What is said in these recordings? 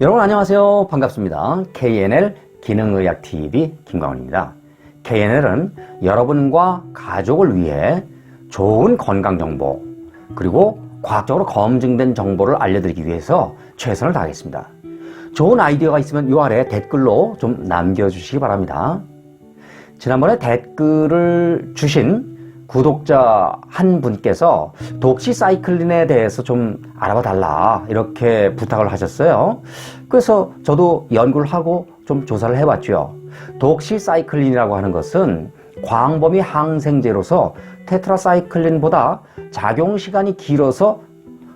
여러분 안녕하세요. 반갑습니다. KNL 기능의학TV 김광훈입니다. KNL은 여러분과 가족을 위해 좋은 건강정보 그리고 과학적으로 검증된 정보를 알려드리기 위해서 최선을 다하겠습니다. 좋은 아이디어가 있으면 이 아래 댓글로 좀 남겨주시기 바랍니다. 지난번에 댓글을 주신 구독자 한 분께서 독시사이클린에 대해서 좀 알아봐 달라 이렇게 부탁을 하셨어요. 그래서 저도 연구를 하고 좀 조사를 해봤죠. 독시사이클린이라고 하는 것은 광범위 항생제로서 테트라사이클린보다 작용 시간이 길어서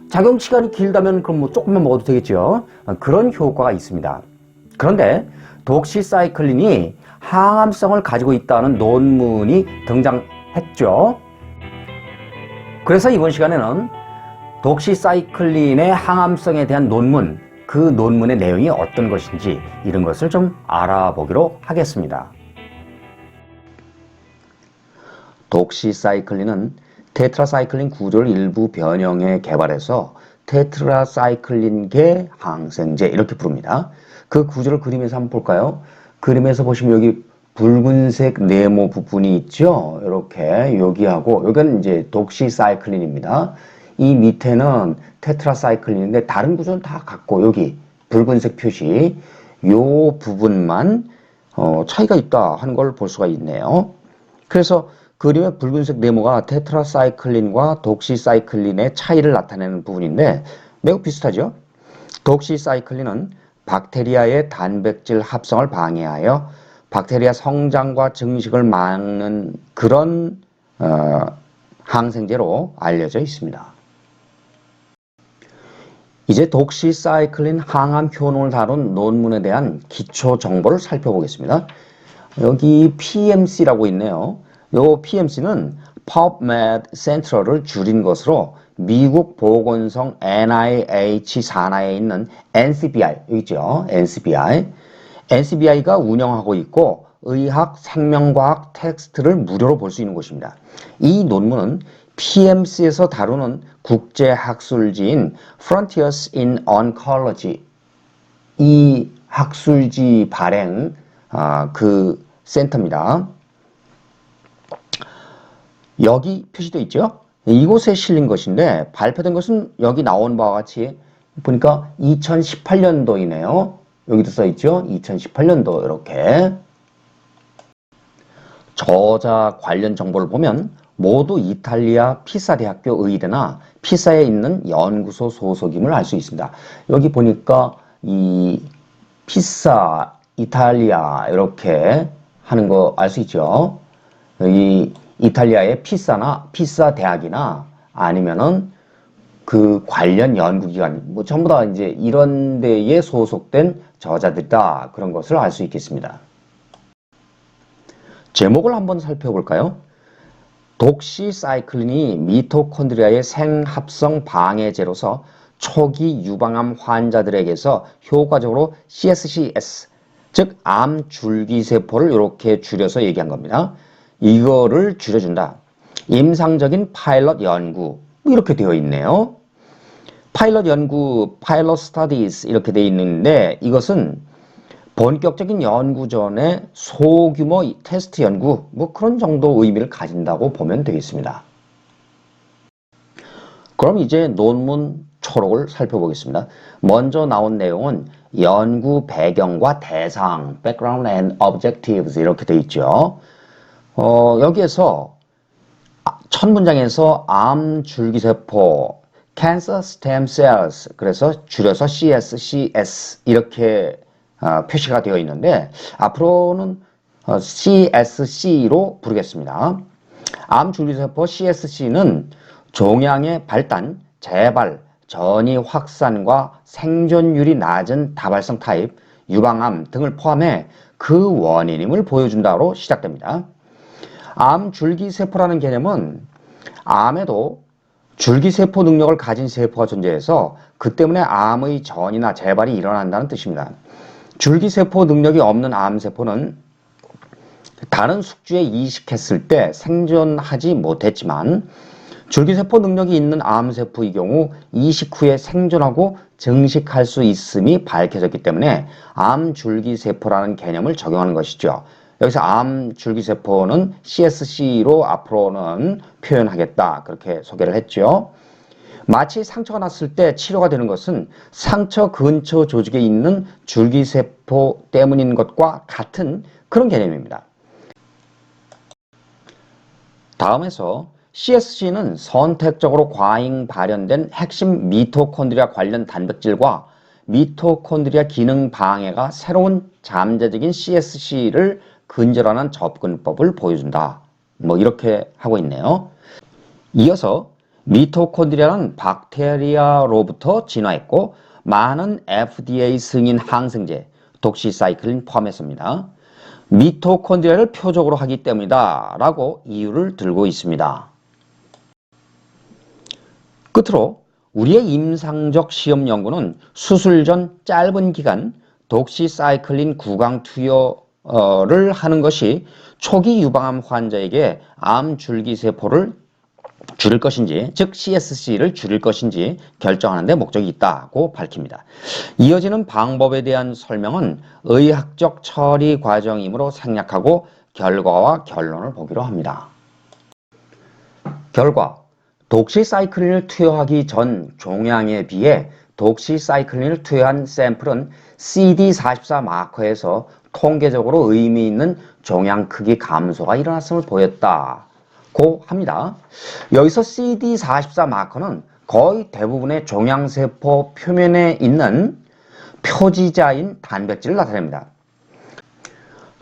작용 시간이 길다면 그럼 뭐 조금만 먹어도 되겠죠. 그런 효과가 있습니다. 그런데 독시사이클린이 항암성을 가지고 있다는 논문이 등장 했죠. 그래서 이번 시간에는 독시사이클린의 항암성에 대한 논문, 그 논문의 내용이 어떤 것인지 이런 것을 좀 알아보기로 하겠습니다. 독시사이클린은 테트라사이클린 구조를 일부 변형해 개발해서 테트라사이클린계 항생제 이렇게 부릅니다. 그 구조를 그림에서 한번 볼까요? 그림에서 보시면 여기 붉은색 네모 부분이 있죠. 이렇게 여기하고 여기는 이제 독시사이클린입니다. 이 밑에는 테트라사이클린인데 다른 구조는 다 같고 여기 붉은색 표시 요 부분만 어, 차이가 있다 하는 걸 볼 수가 있네요. 그래서 그림의 붉은색 네모가 테트라사이클린과 독시사이클린의 차이를 나타내는 부분인데 매우 비슷하죠. 독시사이클린은 박테리아의 단백질 합성을 방해하여 박테리아 성장과 증식을 막는 그런 어, 항생제로 알려져 있습니다. 이제 독시사이클린 항암 효능을 다룬 논문에 대한 기초 정보를 살펴보겠습니다. 여기 PMC라고 있네요. 요 PMC는 PubMed Central을 줄인 것으로 미국 보건성 NIH 산하에 있는 NCBI 있죠. NCBI NCBI가 운영하고 있고 의학 생명과학 텍스트를 무료로 볼 수 있는 곳입니다. 이 논문은 PMC에서 다루는 국제 학술지인 Frontiers in Oncology 이 학술지 발행 아, 그 센터입니다. 여기 표시되어 있죠? 이곳에 실린 것인데 발표된 것은 여기 나온 바와 같이 보니까 2018년도이네요. 여기도 써 있죠? 2018년도 이렇게 저자 관련 정보를 보면 모두 이탈리아 피사 대학교 의대나 피사에 있는 연구소 소속임을 알 수 있습니다. 여기 보니까 이 피사 이탈리아 이렇게 하는 거 알 수 있죠. 이 이탈리아의 피사나 피사 대학이나 아니면은 그 관련 연구기관 뭐 전부 다 이제 이런 데에 소속된 저자들이다 그런 것을 알 수 있겠습니다. 제목을 한번 살펴볼까요? 독시사이클린이 미토콘드리아의 생합성 방해제로서 초기 유방암 환자들에게서 효과적으로 CSCS 즉 암 줄기세포를 이렇게 줄여서 얘기한 겁니다. 이거를 줄여준다. 임상적인 파일럿 연구 이렇게 되어 있네요. 파일럿 연구, 파일럿 스터디스 이렇게 되어 있는데 이것은 본격적인 연구 전에 소규모 테스트 연구 뭐 그런 정도 의미를 가진다고 보면 되겠습니다. 그럼 이제 논문 초록을 살펴보겠습니다. 먼저 나온 내용은 연구 배경과 대상, background and objectives 이렇게 되어 있죠. 어, 여기에서 첫 문장에서 암 줄기세포, cancer stem cells 그래서 줄여서 CSCS 이렇게 어, 표시가 되어 있는데 앞으로는 어, CSC로 부르겠습니다. 암 줄기세포 CSC는 종양의 발단, 재발, 전이 확산과 생존율이 낮은 다발성 타입, 유방암 등을 포함해 그 원인임을 보여준다로 시작됩니다. 암 줄기세포라는 개념은 암에도 줄기세포 능력을 가진 세포가 존재해서 그 때문에 암의 전이나 재발이 일어난다는 뜻입니다. 줄기세포 능력이 없는 암세포는 다른 숙주에 이식했을 때 생존하지 못했지만 줄기세포 능력이 있는 암세포의 경우 이식 후에 생존하고 증식할 수 있음이 밝혀졌기 때문에 암줄기세포라는 개념을 적용하는 것이죠. 여기서 암 줄기세포는 CSC로 앞으로는 표현하겠다. 그렇게 소개를 했죠. 마치 상처가 났을 때 치료가 되는 것은 상처 근처 조직에 있는 줄기세포 때문인 것과 같은 그런 개념입니다. 다음에서 CSC는 선택적으로 과잉 발현된 핵심 미토콘드리아 관련 단백질과 미토콘드리아 기능 방해가 새로운 잠재적인 CSC를 근절하는 접근법을 보여준다. 뭐 이렇게 하고 있네요. 이어서 미토콘드리아는 박테리아로부터 진화했고 많은 FDA 승인 항생제, 독시사이클린 포함했습니다. 미토콘드리아를 표적으로 하기 때문이다 라고 이유를 들고 있습니다. 끝으로 우리의 임상적 시험 연구는 수술 전 짧은 기간 독시사이클린 구강 투여 를 하는 것이 초기 유방암 환자에게 암 줄기세포를 줄일 것인지, 즉 CSC를 줄일 것인지 결정하는 데 목적이 있다고 밝힙니다. 이어지는 방법에 대한 설명은 의학적 처리 과정이므로 생략하고 결과와 결론을 보기로 합니다. 결과 독시사이클린을 투여하기 전 종양에 비해 독시사이클린을 투여한 샘플은 CD44 마커에서 통계적으로 의미 있는 종양 크기 감소가 일어났음을 보였다고 합니다. 여기서 CD44 마커는 거의 대부분의 종양세포 표면에 있는 표지자인 단백질을 나타냅니다.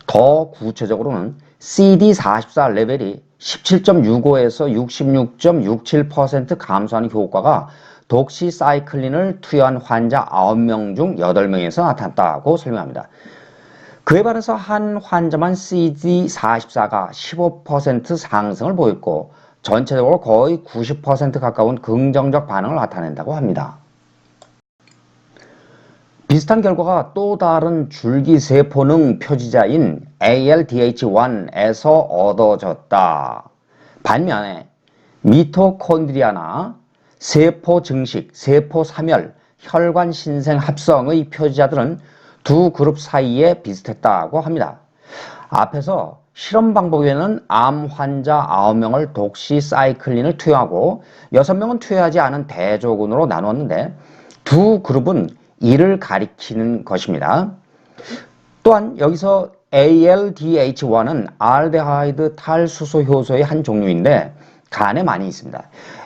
더 구체적으로는 CD44 레벨이 17.65에서 66.67% 감소하는 효과가 독시사이클린을 투여한 환자 9명 중 8명에서 나타났다고 설명합니다. 그에 반해서 한 환자만 CD44가 15% 상승을 보였고 전체적으로 거의 90% 가까운 긍정적 반응을 나타낸다고 합니다. 비슷한 결과가 또 다른 줄기세포능 표지자인 ALDH1에서 얻어졌다. 반면에 미토콘드리아나 세포 증식, 세포 사멸, 혈관 신생 합성의 표지자들은 두 그룹 사이에 비슷했다고 합니다. 앞에서 실험 방법에는 암 환자 9명을 독시 사이클린을 투여하고 6명은 투여하지 않은 대조군으로 나누었는데 두 그룹은 이를 가리키는 것입니다. 또한 여기서 ALDH1은 알데하이드 탈수소 효소의 한 종류인데 간에 많이 있습니다.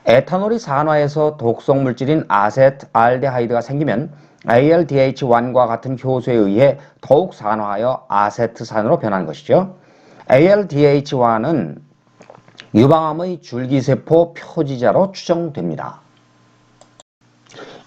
에탄올이 산화해서 독성 물질인 아세트 알데하이드가 생기면 ALDH1과 같은 효소에 의해 더욱 산화하여 아세트산으로 변하는 것이죠. ALDH1은 유방암의 줄기세포 표지자로 추정됩니다.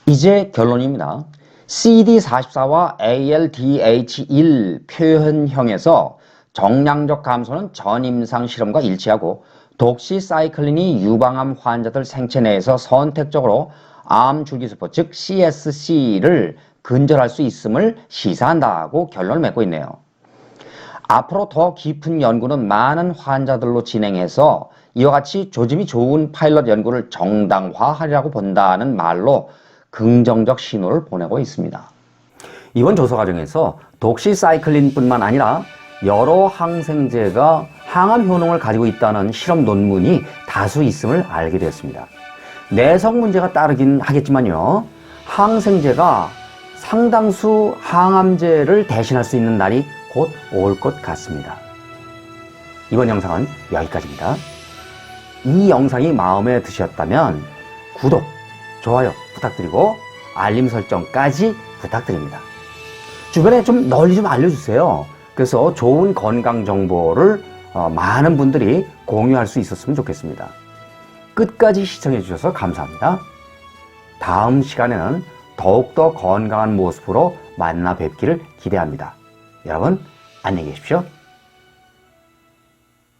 이제 결론입니다. CD44와 ALDH1 표현형에서 정량적 감소는 전임상 실험과 일치하고 독시사이클린이 유방암 환자들 생체 내에서 선택적으로 암 줄기세포 즉 CSC를 근절할 수 있음을 시사한다고 결론을 맺고 있네요. 앞으로 더 깊은 연구는 많은 환자들로 진행해서 이와 같이 조짐이 좋은 파일럿 연구를 정당화하리라고 본다는 말로 긍정적 신호를 보내고 있습니다. 이번 조사 과정에서 독시사이클린뿐만 아니라 여러 항생제가 항암 효능을 가지고 있다는 실험 논문이 다수 있음을 알게 되었습니다. 내성 문제가 따르긴 하겠지만요. 항생제가 상당수 항암제를 대신할 수 있는 날이 곧 올 것 같습니다. 이번 영상은 여기까지입니다. 이 영상이 마음에 드셨다면 구독, 좋아요 부탁드리고 알림 설정까지 부탁드립니다. 주변에 좀 널리 좀 알려주세요. 그래서 좋은 건강 정보를 어, 많은 분들이 공유할 수 있었으면 좋겠습니다. 끝까지 시청해 주셔서 감사합니다. 다음 시간에는 더욱더 건강한 모습으로 만나 뵙기를 기대합니다. 여러분, 안녕히 계십시오.